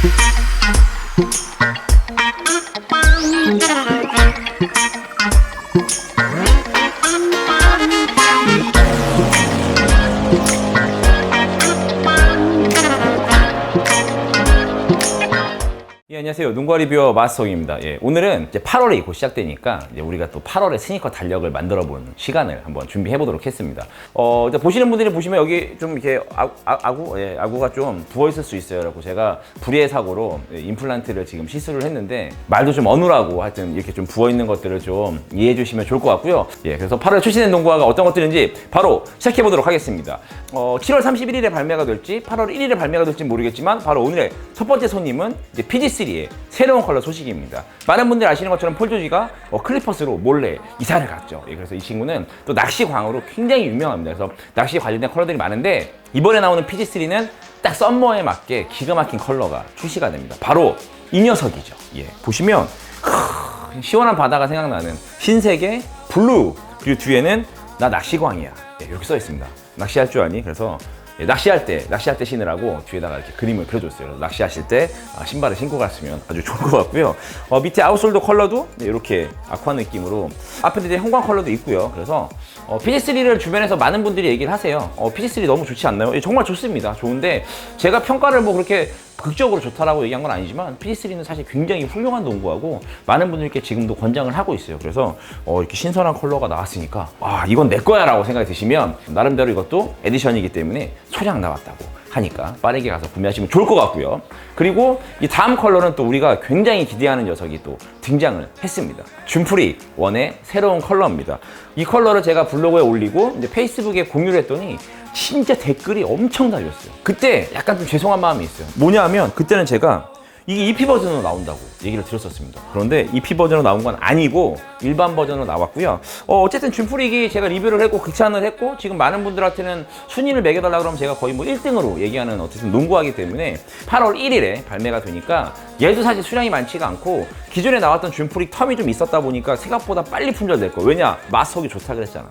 Thank you. 예, 안녕하세요. 눈과 리뷰어 마스터입니다. 예, 오늘은 이제 8월이 곧 시작되니까 이제 우리가 또 8월에 스니커 달력을 만들어 보는 시간을 한번 준비해 보도록 했습니다. 어, 이제 보시는 분들이 보시면 여기 좀 이렇게 아, 아, 구 예, 아구가 좀 부어 있을 수 있어요. 그래고 제가 불의의 사고로 예, 임플란트를 지금 시술을 했는데 말도 좀 어눌하고 하여튼 이렇게 좀 부어 있는 것들을 좀 이해해 주시면 좋을 것 같고요. 예, 그래서 8월 출시된 농구화가 어떤 것들인지 바로 시작해 보도록 하겠습니다. 어, 7월 31일에 발매가 될지 8월 1일에 발매가 될지 모르겠지만 바로 오늘의 첫 번째 손님은 이제 PG3의 새로운 컬러 소식입니다. 많은 분들이 아시는 것처럼 폴 조지가 어, 클리퍼스로 몰래 이사를 갔죠. 예, 그래서 이 친구는 또 낚시광으로 굉장히 유명합니다. 그래서 낚시 관련된 컬러들이 많은데 이번에 나오는 PG3는 딱 썸머에 맞게 기가 막힌 컬러가 출시가 됩니다. 바로 이 녀석이죠. 예, 보시면 크, 시원한 바다가 생각나는 흰색의 블루 그리고 뒤에는 나 낚시광이야 예, 이렇게 써 있습니다 낚시할 줄 아니 그래서 예, 낚시할 때 낚시할 때 신으라고 뒤에다가 이렇게 그림을 그려줬어요. 낚시하실 때 아, 신발을 신고 갔으면 아주 좋을 것 같고요. 어, 밑에 아웃솔더 컬러도 네, 이렇게 아쿠아 느낌으로. 앞에 이제 형광 컬러도 있고요. 그래서 어, PG3를 주변에서 많은 분들이 얘기를 하세요. 어, PG3 너무 좋지 않나요? 예, 정말 좋습니다. 좋은데 제가 평가를 뭐 그렇게 극적으로 좋다라고 얘기한 건 아니지만 PG3는 사실 굉장히 훌륭한 농구하고 많은 분들께 지금도 권장을 하고 있어요. 그래서 어, 이렇게 신선한 컬러가 나왔으니까 아 이건 내 거야라고 생각이 드시면 나름대로 이것도 에디션이기 때문에 소량 나왔다고 하니까 빠르게 가서 구매하시면 좋을 것 같고요. 그리고 이 다음 컬러는 또 우리가 굉장히 기대하는 녀석이 또 등장을 했습니다. 줌프리 원의 새로운 컬러입니다. 이 컬러를 제가 블로그에 올리고 이제 페이스북에 공유를 했더니 진짜 댓글이 엄청 달렸어요. 그때 약간 좀 죄송한 마음이 있어요. 뭐냐 하면 그때는 제가 이게 EP 버전으로 나온다고 얘기를 드렸었습니다. 그런데 EP 버전으로 나온 건 아니고 일반 버전으로 나왔고요. 어, 어쨌든 줌프릭이 제가 리뷰를 했고 극찬을 했고 지금 많은 분들한테는 순위를 매겨달라 그러면 제가 거의 뭐 1등으로 얘기하는 어쨌든 농구하기 때문에 8월 1일에 발매가 되니까 얘도 사실 수량이 많지가 않고 기존에 나왔던 줌프릭 텀이 좀 있었다 보니까 생각보다 빨리 품절될 거. 왜냐? 마석이 좋다 그랬잖아.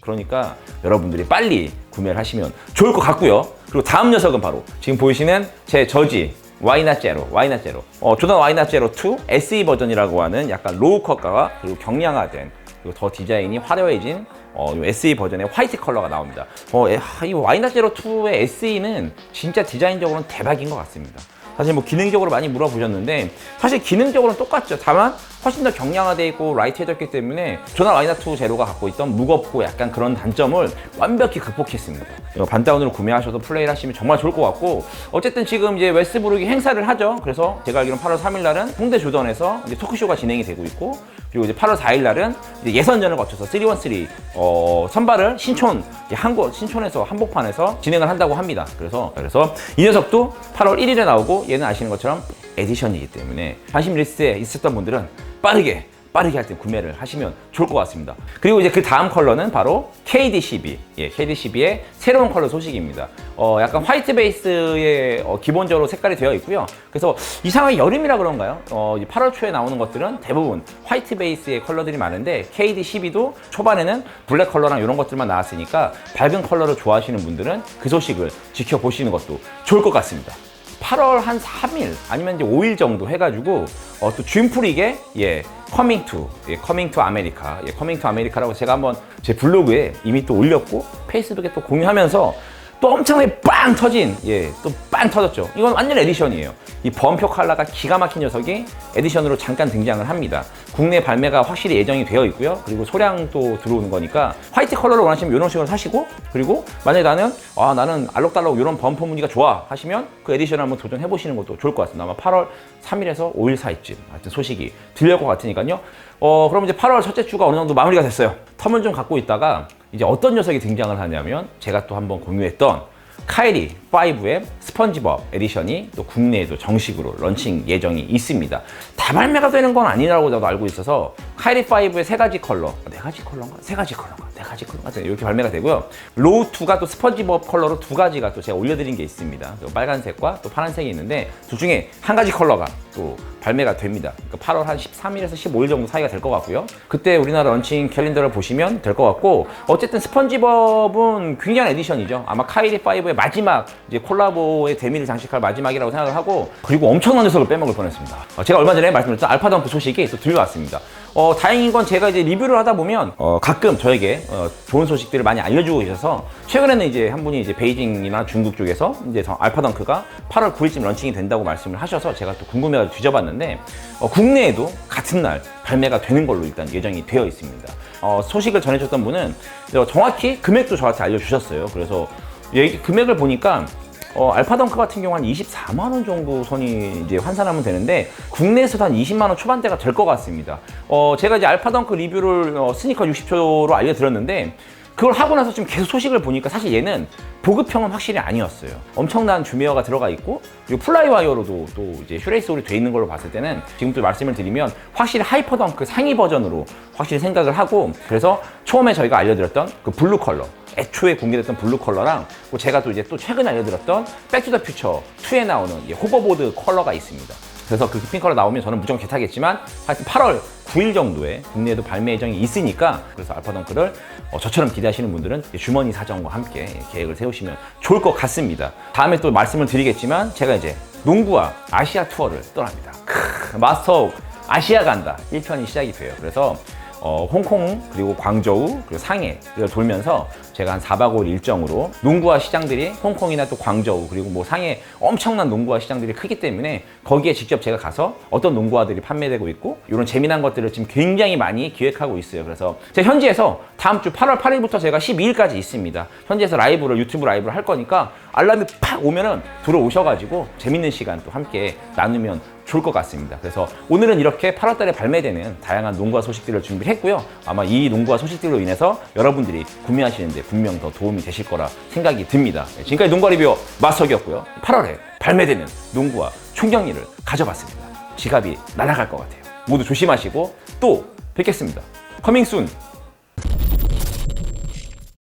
그러니까 여러분들이 빨리 구매를 하시면 좋을 것 같고요. 그리고 다음 녀석은 바로 지금 보이시는 제 저지 와이나 제로, 와이나 제로. 어, 조던 와이나 제로 2 SE 버전이라고 하는 약간 로우 컷과 그리고 경량화된 그리고 더 디자인이 화려해진 어, 요 SE 버전의 화이트 컬러가 나옵니다. 어, 에, 하, 이 와이나 제로 2의 SE는 진짜 디자인적으로는 대박인 것 같습니다. 사실 뭐 기능적으로 많이 물어보셨는데 사실 기능적으로는 똑같죠. 다만 훨씬 더 경량화되어 있고 라이트해졌기 때문에 조난 와이나2 제로가 갖고 있던 무겁고 약간 그런 단점을 완벽히 극복했습니다. 반다운으로 구매하셔서 플레이를 하시면 정말 좋을 것 같고 어쨌든 지금 이제 웨스브룩이 행사를 하죠. 그래서 제가 알기로는 8월 3일 날은 홍대 조던에서 토크쇼가 진행이 되고 있고 그리고 이제 8월 4일 날은 이제 예선전을 거쳐서 313 어, 선발을 신촌 한국 신촌에서 한복판에서 진행을 한다고 합니다. 그래서 그래서 이 녀석도 8월 1일에 나오고 얘는 아시는 것처럼 에디션이기 때문에 관심 리스트에 있었던 분들은 빠르게 빠르게 할 때 구매를 하시면 좋을 것 같습니다. 그리고 이제 그 다음 컬러는 바로 KD12. 예, KD12의 새로운 컬러 소식입니다. 어, 약간 화이트 베이스에 어, 기본적으로 색깔이 되어 있고요. 그래서 이상하게 여름이라 그런가요? 어, 8월 초에 나오는 것들은 대부분 화이트 베이스의 컬러들이 많은데 KD12도 초반에는 블랙 컬러랑 이런 것들만 나왔으니까 밝은 컬러를 좋아하시는 분들은 그 소식을 지켜보시는 것도 좋을 것 같습니다. 8월 한 3일 아니면 이제 5일 정도 해가지고 어, 또 줌프릭의 예 커밍 투 예, 커밍 투 아메리카 예, 커밍 투 아메리카라고 제가 한번 제 블로그에 이미 또 올렸고 페이스북에 또 공유하면서 또 엄청나게 빵 터진 예 또 빵 터졌죠. 이건 완전 에디션이에요. 이 범표 칼라가 기가 막힌 녀석이 에디션으로 잠깐 등장을 합니다. 국내 발매가 확실히 예정이 되어 있고요. 그리고 소량도 들어오는 거니까 화이트 컬러를 원하시면 이런 식으로 사시고 그리고 만약에 나는 아 나는 알록달록 이런 범퍼 무늬가 좋아 하시면 그 에디션을 한번 도전해 보시는 것도 좋을 것 같습니다. 아마 8월 3일에서 5일 사이쯤 하여튼 소식이 들릴 것 같으니까요. 어 그럼 이제 8월 첫째 주가 어느 정도 마무리가 됐어요. 텀을 좀 갖고 있다가 이제 어떤 녀석이 등장을 하냐면 제가 또 한번 공유했던 카이리 5의 스펀지밥 에디션이 또 국내에도 정식으로 런칭 예정이 있습니다. 다 발매가 되는 건 아니라고 저도 알고 있어서 카이리 5의 세 가지 컬러, 네 가지 컬러인가? 세 가지 컬러인가? 네 가지 컬러인가? 이렇게 발매가 되고요. 로우 2가 또 스펀지밥 컬러로 두 가지가 또 제가 올려드린 게 있습니다. 또 빨간색과 또 파란색이 있는데 둘 중에 한 가지 컬러가 또또 발매가 됩니다. 그러니까 8월 한 13일에서 15일 정도 사이가 될 것 같고요. 그때 우리나라 런칭 캘린더를 보시면 될 것 같고 어쨌든 스펀지밥은 굉장한 에디션이죠. 아마 카이리 5의 마지막 이제 콜라보의 대미를 장식할 마지막이라고 생각을 하고 그리고 엄청난 녀석을 빼먹을 뻔했습니다. 어, 제가 얼마 전에 말씀드렸던 알파덩크 소식이 또 들려왔습니다. 어, 다행인 건 제가 이제 리뷰를 하다 보면 어, 가끔 저에게 어, 좋은 소식들을 많이 알려주고 계셔서 최근에는 이제 한 분이 이제 베이징이나 중국 쪽에서 이제 저 알파덩크가 8월 9일쯤 런칭이 된다고 말씀을 하셔서 제가 또 궁금해가지고 뒤져봤는데 어, 국내에도 같은 날 발매가 되는 걸로 일단 예정이 되어 있습니다. 어, 소식을 전해줬던 분은 어, 정확히 금액도 저한테 알려주셨어요. 그래서 금액을 보니까 어, 알파덩크 같은 경우 한 24만 원 정도 선이 이제 환산하면 되는데 국내에서도 한 20만 원 초반대가 될 것 같습니다. 어, 제가 이제 알파덩크 리뷰를 어, 스니커 60초로 알려드렸는데 그걸 하고 나서 지금 계속 소식을 보니까 사실 얘는 보급형은 확실히 아니었어요. 엄청난 주미어가 들어가 있고 그리고 플라이와이어로도 또 이제 슈레이스 홀이 돼 있는 걸로 봤을 때는 지금도 말씀을 드리면 확실히 하이퍼덩크 상위 버전으로 확실히 생각을 하고 그래서 처음에 저희가 알려드렸던 그 블루 컬러 애초에 공개됐던 블루 컬러랑 또 제가 또 이제 또 최근에 알려드렸던 백투더 퓨처 2에 나오는 이 호버보드 컬러가 있습니다. 그래서 그 핑 컬러 나오면 저는 무조건 개타겠지만 하여튼 8월 9일 정도에 국내에도 발매 예정이 있으니까 그래서 알파덩크를 어, 저처럼 기대하시는 분들은 주머니 사정과 함께 계획을 세우시면 좋을 것 같습니다. 다음에 또 말씀을 드리겠지만 제가 이제 농구와 아시아 투어를 떠납니다. 크, 마스터 아시아 간다 1편이 시작이 돼요. 그래서 어, 홍콩 그리고 광저우 그리고 상해를 돌면서 제가 한 4박 5일 일정으로 농구화 시장들이 홍콩이나 또 광저우 그리고 뭐 상해 엄청난 농구화 시장들이 크기 때문에 거기에 직접 제가 가서 어떤 농구화들이 판매되고 있고 이런 재미난 것들을 지금 굉장히 많이 기획하고 있어요. 그래서 제가 현지에서 다음 주 8월 8일부터 제가 12일까지 있습니다. 현지에서 라이브를 유튜브 라이브를 할 거니까 알람이 팍 오면은 들어오셔가지고 재밌는 시간 또 함께 나누면 좋을 것 같습니다. 그래서 오늘은 이렇게 8월달에 발매되는 다양한 농구화 소식들을 준비했고요. 아마 이 농구화 소식들로 인해서 여러분들이 구매하시는데 분명 더 도움이 되실 거라 생각이 듭니다. 네, 지금까지 농구화 리뷰어 마석이었고요. 8월에 발매되는 농구화 총정리를 가져봤습니다. 지갑이 날아갈 것 같아요. 모두 조심하시고 또 뵙겠습니다. 커밍 순